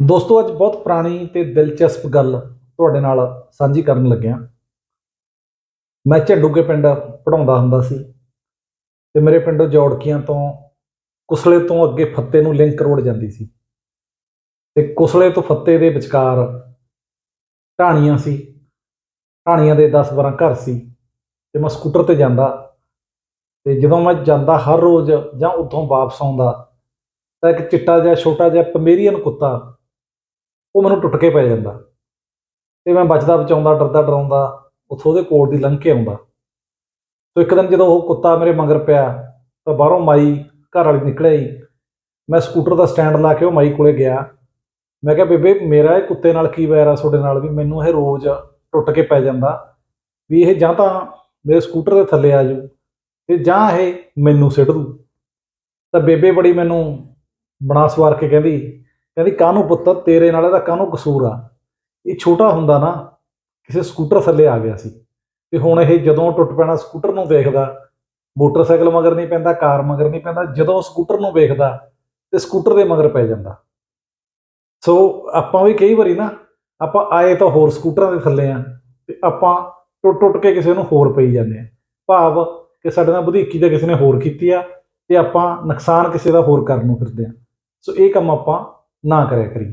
ਦੋਸਤੋ, ਅੱਜ ਬਹੁਤ ਪੁਰਾਣੀ ਤੇ ਦਿਲਚਸਪ ਗੱਲ ਤੁਹਾਡੇ ਨਾਲ ਸਾਂਝੀ ਕਰਨ ਲੱਗਿਆ ਮੈਂ ਝੰਡੂਕੇ ਪਿੰਡ ਪੜਾਉਂਦਾ ਹੁੰਦਾ ਸੀ ਤੇ ਮੇਰੇ ਪਿੰਡੋਂ ਜੌੜਕੀਆਂ ਤੋਂ ਕੁਸਲੇ ਤੋਂ ਅੱਗੇ ਫੱਤੇ ਨੂੰ ਲਿੰਕ ਰੋਡ ਜਾਂਦੀ ਸੀ ਤੇ ਕੁਸਲੇ ਤੋਂ ਫੱਤੇ ਦੇ ਵਿਚਕਾਰ ਢਾਣੀਆਂ ਸੀ। ਢਾਣੀਆਂ ਦੇ 10-12 ਘਰ ਸੀ ਤੇ ਮੈਂ ਸਕੂਟਰ ਤੇ ਜਾਂਦਾ ਤੇ ਜਦੋਂ ਮੈਂ ਜਾਂਦਾ ਹਰ ਰੋਜ਼ ਜਾਂ ਉੱਥੋਂ ਵਾਪਸ ਆਉਂਦਾ ਤਾਂ ਇੱਕ ਚਿੱਟਾ ਜਿਹਾ, ਛੋਟਾ ਜਿਹਾ ਪਮੇਰੀਅਨ ਕੁੱਤਾ ਉਹ ਮੈਨੂੰ ਟੁੱਟ ਕੇ ਪੈ ਜਾਂਦਾ। ਤੇ ਮੈਂ ਬਚਦਾ, ਬਚਾਉਂਦਾ, ਡਰਦਾ, ਡਰਾਉਂਦਾ, ਉੱਥੋਂ ਉਹਦੇ ਕੋਲ ਦੀ ਲੰਘ ਕੇ ਆਉਂਦਾ। ਸੋ ਇੱਕ ਦਿਨ ਜਦੋਂ ਉਹ ਕੁੱਤਾ ਮੇਰੇ ਮਗਰ ਪਿਆ, ਤਾਂ ਬਾਹਰੋਂ ਮਾਈ ਘਰ ਵਾਲੀ ਨਿਕਲਿਆ ਹੀ ਮੈਂ ਸਕੂਟਰ ਦਾ ਸਟੈਂਡ ਲਾ ਕੇ ਉਹ ਮਾਈ ਕੋਲੇ ਗਿਆ। ਮੈਂ ਕਿਹਾ, ਬੇਬੇ, ਮੇਰਾ ਇਹ ਕੁੱਤੇ ਨਾਲ ਕੀ ਵੈਰ ਆ ਤੁਹਾਡੇ ਨਾਲ ਵੀ? ਮੈਨੂੰ ਇਹ ਰੋਜ਼ ਟੁੱਟ ਕੇ ਪੈ ਜਾਂਦਾ ਵੀ ਇਹ ਜਾਂ ਤਾਂ ਮੇਰੇ ਸਕੂਟਰ ਦੇ ਥੱਲੇ ਆ ਜਾਊ ਤੇ ਜਾਂ ਇਹ ਮੈਨੂੰ ਸਿੱਟ ਦੂ। ਤਾਂ ਬੇਬੇ ਬੜੀ ਮੈਨੂੰ ਬਣਾ ਸਵਾਰ ਕੇ ਕਹਿੰਦੀ ਕਹਿੰਦੀ ਕਾਹਨੂੰ ਪੁੱਤ, ਤੇਰੇ ਨਾਲ ਇਹਦਾ ਕਾਹਨੂੰ ਕਸੂਰ ਆ? ਇਹ ਛੋਟਾ ਹੁੰਦਾ ਨਾ, ਕਿਸੇ ਸਕੂਟਰ ਥੱਲੇ ਆ ਗਿਆ ਸੀ ਤੇ ਹੁਣ ਇਹ ਜਦੋਂ ਟੁੱਟ ਪੈਣਾ ਸਕੂਟਰ ਨੂੰ ਦੇਖਦਾ ਮੋਟਰਸਾਈਕਲ ਮਗਰ ਨਹੀਂ ਪੈਂਦਾ, ਕਾਰ ਮਗਰ ਨਹੀਂ ਪੈਂਦਾ, ਜਦੋਂ ਸਕੂਟਰ ਨੂੰ ਵੇਖਦਾ ਤੇ ਸਕੂਟਰ ਦੇ ਮਗਰ ਪੈ ਜਾਂਦਾ। ਸੋ ਆਪਾਂ ਵੀ ਕਈ ਵਾਰੀ ਨਾ, ਆਪਾਂ ਆਏ ਤਾਂ ਹੋਰ ਸਕੂਟਰਾਂ ਦੇ ਥੱਲੇ ਆ ਤੇ ਆਪਾਂ ਟੁੱਟ ਟੁੱਟ ਕੇ ਕਿਸੇ ਨੂੰ ਹੋਰ ਪਈ ਜਾਂਦੇ ਆ। ਭਾਵ ਕਿ ਸਾਡੇ ਨਾਲ ਵਧੀਕੀ ਤਾਂ ਕਿਸੇ ਨੇ ਹੋਰ ਕੀਤੀ ਆ ਤੇ ਆਪਾਂ ਨੁਕਸਾਨ ਕਿਸੇ ਦਾ ਹੋਰ ਕਰਨ ਨੂੰ ਫਿਰਦੇ ਆ। ਸੋ ਇਹ ਕੰਮ ਆਪਾਂ ਨਾ ਕਰਿਆ ਕਰੀਏ।